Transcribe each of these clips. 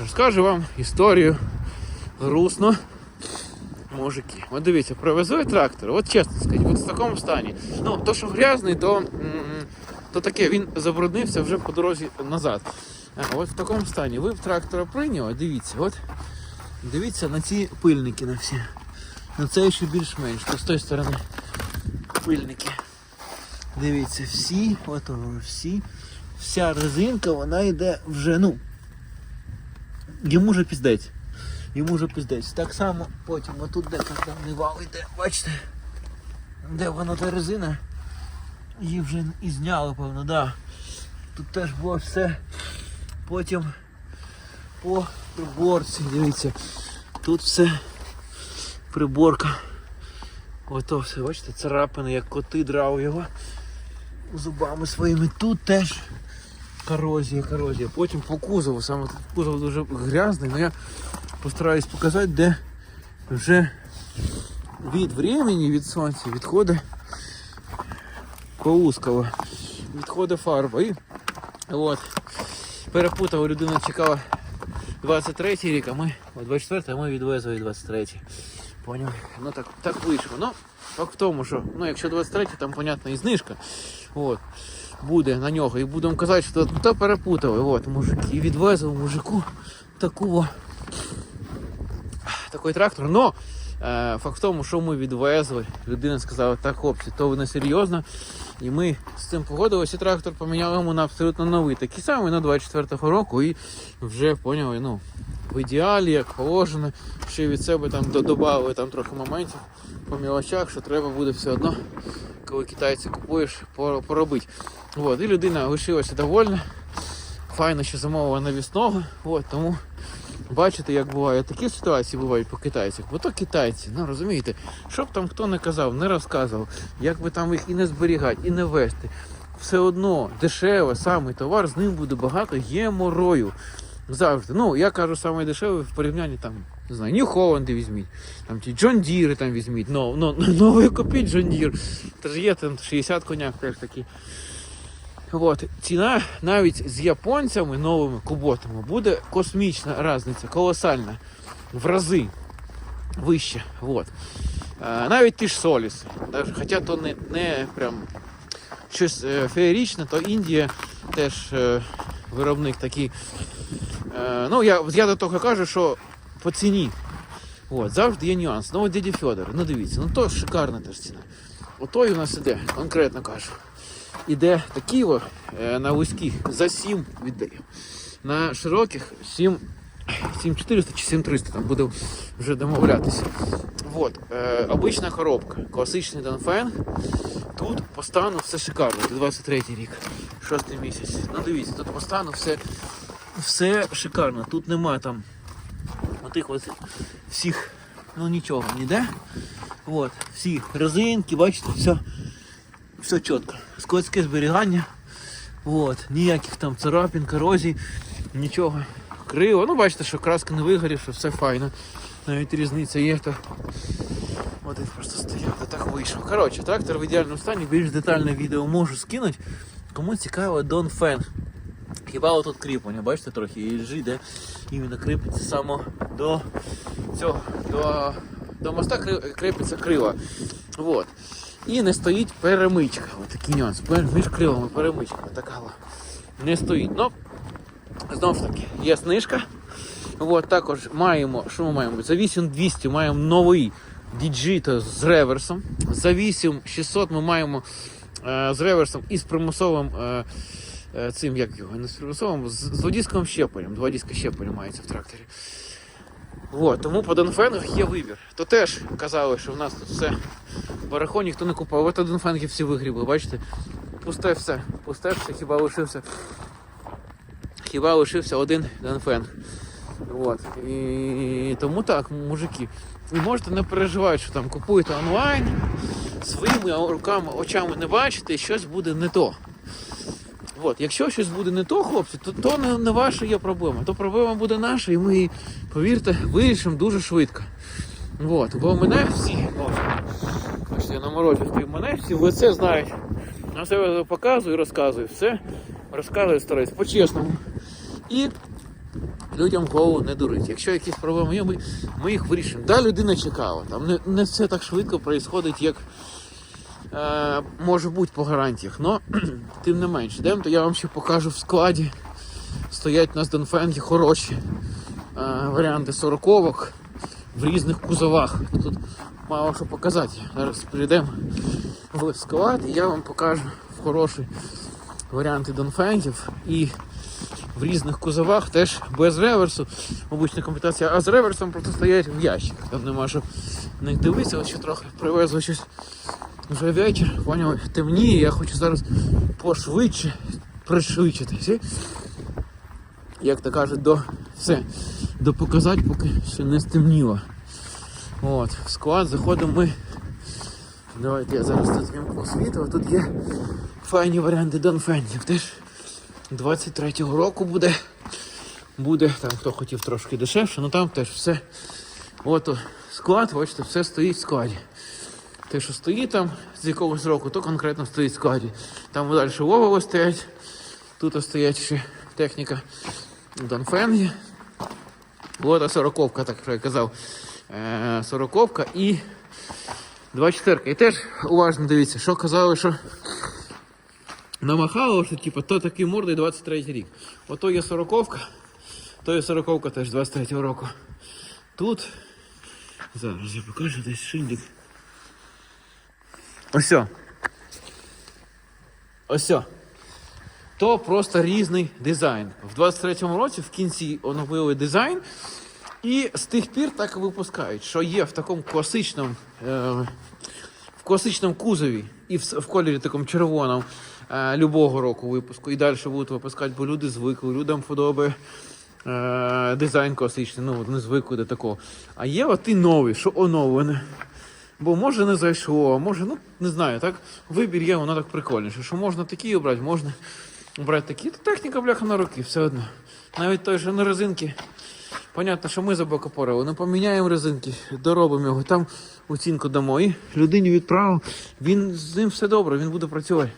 Розкажу вам історію грустно. Мужики. От дивіться, привезли трактор, от чесно сказати, от в такому стані. Ну, то, що грязний, то, то таке, він забруднився вже по дорозі назад. А от в такому стані. Ви в трактора прийняли, дивіться, от дивіться на ці пильники на всі. На це ще більш-менш. З тої сторони пильники. Дивіться, всі, от всі, вся резинка, вона йде вже, ну, йому вже піздець. Йому вже піздець. Так само потім отут де карданний вал йде, бачите? Де вона та резина? Її вже і зняли, певно, да. Тут теж було все. Потім по приборці, дивіться. Тут все приборка. Ото все, бачите, царапини, як коти драв його зубами своїми. Тут теж корозія, корозія. Потім по кузову, саме тут кузов дуже грязний, але я постараюсь показати, де вже від времени, від сонця відходить коускова, відходить фарба. І от, перепутав, людина чекала 23 рік, а ми о 24 а ми відвезли 23 Поняв? Ну так, так вийшло. Ну, факт в тому, що ну, якщо 23, там, понятно, і знижка. От, буде на нього. І будемо казати, що то перепутали. От, мужики. І відвезли мужику такого такий трактор. Но е, факт в тому, що ми відвезли, людина сказала, так, хлопці, то не серйозно. І ми з цим погодилися, трактор поміняли йому на абсолютно новий, такий самий на 24-го року, і вже поняли, ну, в ідеалі, як положено, ще від себе там додавали там трохи моментів по мілочах, що треба буде все одно, коли китайці купуєш, пор- поробити. От, і людина лишилася довольна. Файно, що замовила навісного, от, тому бачите, як буває. Такі ситуації бувають по китайцях. Бо то китайці, ну розумієте, що б там хто не казав, не розказував, як би там їх і не зберігати, і не вести. Все одно дешеве, самий товар, з ним буде багато геморою. Завжди. Ну, я кажу, саме дешевий в порівнянні там, не знаю, Нью Холланди візьміть, там ті Джон Діри там візьміть, ну, ну ви купіть Джон Дір. Та ж є там 60 коняк теж такі. От, ціна навіть з японцями новими куботами буде космічна різниця, колосальна. В рази вище. От. Е, навіть ті ж Соліси. Хоча то не, не прям щось е, феєрічне, то Індія теж е, виробник такий. Е, ну, я, я до того кажу, що по ціні. От, завжди є нюанс. Ну, от дяді Федор, ну дивіться, ну то шикарна теж ціна. Отой у нас іде, конкретно кажу іде такі е, на вузьких за 7 віддає. На широких 7 7400 чи 7300, там буде вже домовлятися. Вот, е, обична коробка, класичний Донфен. Тут по стану все шикарно. Це 23 рік, 6 місяць. Ну дивіться, тут по стану все, все шикарно. Тут нема там отих от всіх, ну нічого ніде. Вот, всі резинки, бачите, все все чітко. Скотське зберігання. От, ніяких там царапин, корозій, нічого. Криво. Ну, бачите, що краска не вигорівша, все файно. Навіть різниця є, то один просто стояв, а так вийшло. Коротше, трактор в ідеальному стані, більш детальне відео можу скинути. Кому цікаво, Дон Фен. Хіба тут кріплення, бачите, трохи і лежить, де іменно кріпиться само до цього, до, до моста кріпиться крила. Вот. І не стоїть перемичка. Ось такий нюанс. Між крилами перемичка. Така не стоїть. Ну, знову ж таки, є знижка. От, також маємо, що ми маємо? За 8200 маємо новий Digito з реверсом. За 8600 ми маємо е, з реверсом і з примусовим е, цим, як його, не з примусовим, з, з водійським щепленням. Два диска щеплення мається в тракторі. От, тому по Донфенгах є вибір. То теж казали, що в нас тут все барахо ніхто не купував. От Донфенги всі вигрібли, бачите? Пусте все. Пусте все, хіба лишився. Хіба лишився один Донфенг. От. І тому так, мужики. Ви можете не переживати, що там купуєте онлайн, своїми руками, очами не бачите, і щось буде не то. От, якщо щось буде не то, хлопці, то, то не, не ваша є проблема. То проблема буде наша, і ми її, повірте, вирішимо дуже швидко. От, бо мене всі, бачите, я на морозі стою, мене всі в лице знають. На себе показую, розказую все. Розказую стараюсь по-чесному. І людям голову не дурить. Якщо якісь проблеми є, ми, ми їх вирішимо. Да, людина чекала. Там не, не все так швидко відбувається, як е, може бути по гарантіях. Но тим не менше, йдемо, то я вам ще покажу в складі. Стоять у нас Донфенги хороші е, варіанти сороковок в різних кузовах. Тут мало що показати. Зараз прийдемо в склад і я вам покажу хороші варіанти Донфенгів і в різних кузовах теж без реверсу. Обична комплектація, а з реверсом просто стоять в ящиках. Там нема що них дивитися, ще трохи привезли щось вже вечір, поняв, темніє, я хочу зараз пошвидше пришвидшитись. Як то кажуть, до все, до показати, поки ще не стемніло. От, в склад заходимо ми. Давайте я зараз тут вімкну світло. Тут є файні варіанти Донфенів. Теж 23-го року буде. Буде, там хто хотів трошки дешевше, ну там теж все. От склад, бачите, все стоїть в складі. Те, що стоїть там з якогось року, то конкретно стоїть складі. Там далі Вова стоять. Тут стоять ще техніка Донфенги. От а сороковка, так що я казав. Е, сороковка і 24. І теж уважно дивіться, що казали, що намахало, що типу, то такий мордий 23 рік. Ото є сороковка, то є сороковка теж 23 року. Тут. Зараз я покажу десь шиндик. Ось. Ось. То просто різний дизайн. В 23-му році в кінці оновили дизайн. І з тих пір так випускають, що є в такому класичному, е, в класичному кузові і в, в кольорі такому червоному е, любого року випуску. І далі будуть випускати, бо люди звикли, людям подобає е, дизайн класичний, ну вони звикли до такого. А є от і нові, що оновлене. Бо може не зайшло, може, ну не знаю, так. Вибір є, воно так прикольніше. Що можна такі обрати, можна обрати такі. То техніка бляха на руки, все одно. Навіть той, що на резинки. Понятно, що ми забокопорили, не поміняємо резинки, доробимо його, там оцінку дамо. І людині відправимо, він з ним все добре, він буде працювати.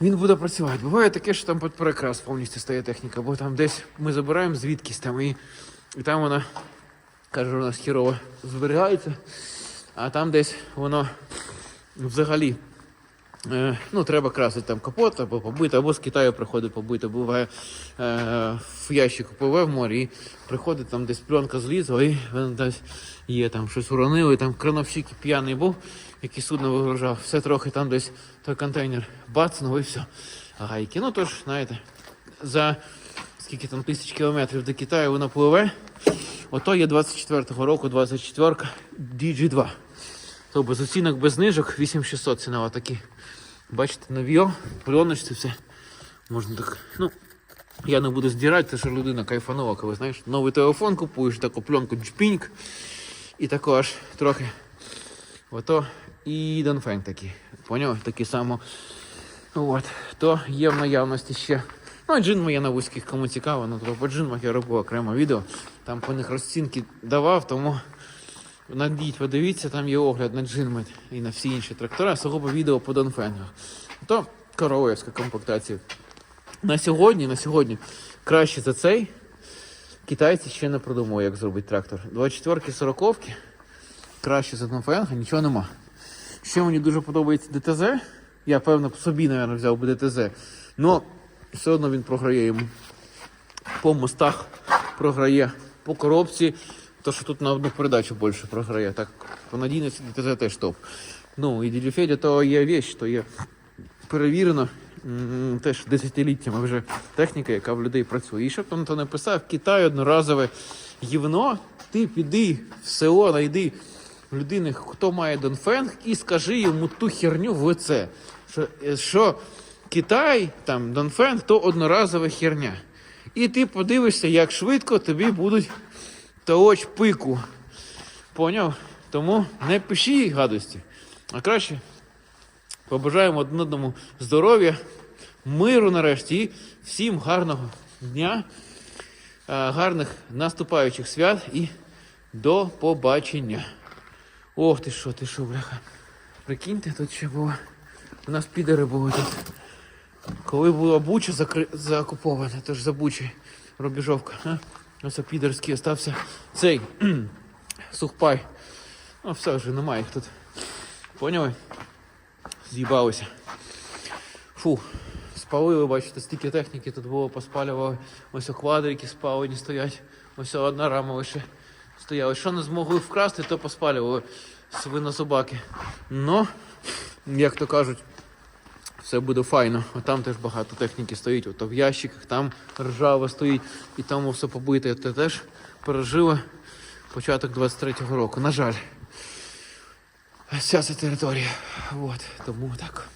Він буде працювати. Буває таке, що там під перекрас повністю стає техніка, бо там десь ми забираємо звідкись там і, і там вона каже, у нас хірово зберігається, а там десь воно взагалі. Е, ну, треба красити там капот або побити, або з Китаю приходить побити, буває е, в ящику пливе в морі і приходить там десь пленка злізла, і він десь є там щось уронили, там крановщик п'яний був, який судно вигружав, все трохи там десь той контейнер бацнув і все. Гайки. Ну тож, знаєте, за скільки там тисяч кілометрів до Китаю воно пливе. Ото є 24-го року, 24-ка DG2. То без оцінок, без знижок, 8600 ціна отакі. Бачите, нові, пленочці все. Можна так. Ну, я не буду здирати, це що людина кайфанова, коли знаєш, новий телефон купуєш, таку пленку джпіньк. І тако аж трохи. Ото і Донфенг такий. Поняв? Такий само. От. То є в наявності ще. Ну, а джинма я на вузьких, кому цікаво, ну то по джинмах я робив окремо відео. Там по них розцінки давав, тому Надіть, подивіться, там є огляд на джинмет і на всі інші трактора, сугубо відео по Донфенгах. То королевська комплектація. На сьогодні, на сьогодні краще за цей. Китайці ще не продумали, як зробити трактор. 24-ки, 40-ки, краще за Донфенга, нічого нема. Ще мені дуже подобається ДТЗ. Я, певно, собі, мабуть, взяв би ДТЗ. але все одно він програє йому. По мостах програє, по коробці. То, що тут на одну передачу більше програє. Так, по надійності ДТЗ теж топ. Ну, і Дідюфедя то є вещь, то є перевірено. Теж десятиліттями вже техніка, яка в людей працює. І щоб там то не писав, Китай одноразове гівно, ти піди в село, знайди людини, хто має Донфенг, і скажи йому ту херню в лице. Що, е, що Китай, там Донфенг, то одноразова херня. І ти подивишся, як швидко тобі будуть толоч пику. Поняв? Тому не пиши гадості. А краще побажаємо одному здоров'я, миру нарешті і всім гарного дня, гарних наступаючих свят і до побачення. Ох ти що, ти що, бляха. Прикиньте, тут ще було. У нас підери були тут. Коли була Буча закри... заокупована, то ж за Бучі рубежовка. А? Ось підерський остався цей сухпай. Ну все вже немає їх тут. Поняли? З'їбалися. Фу, спалили, бачите, стільки техніки тут було, поспалювали. Ось о квадрики спалені стоять. Ось одна рама лише стояла. Що не змогли вкрасти, то поспалювали свинособаки. Но, як то кажуть, все буде файно. А там теж багато техніки стоїть. Ото в ящиках, там ржава стоїть, і там все побите. Це теж пережило початок 23-го року. На жаль. Вся ця територія. От, тому так.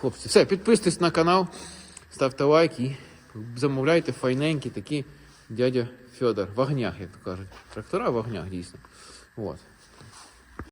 Хлопці, все, підписуйтесь на канал, ставте лайк і замовляйте файненькі такі дядя Федор. В огнях, як то кажуть. Трактора в огнях, дійсно. От.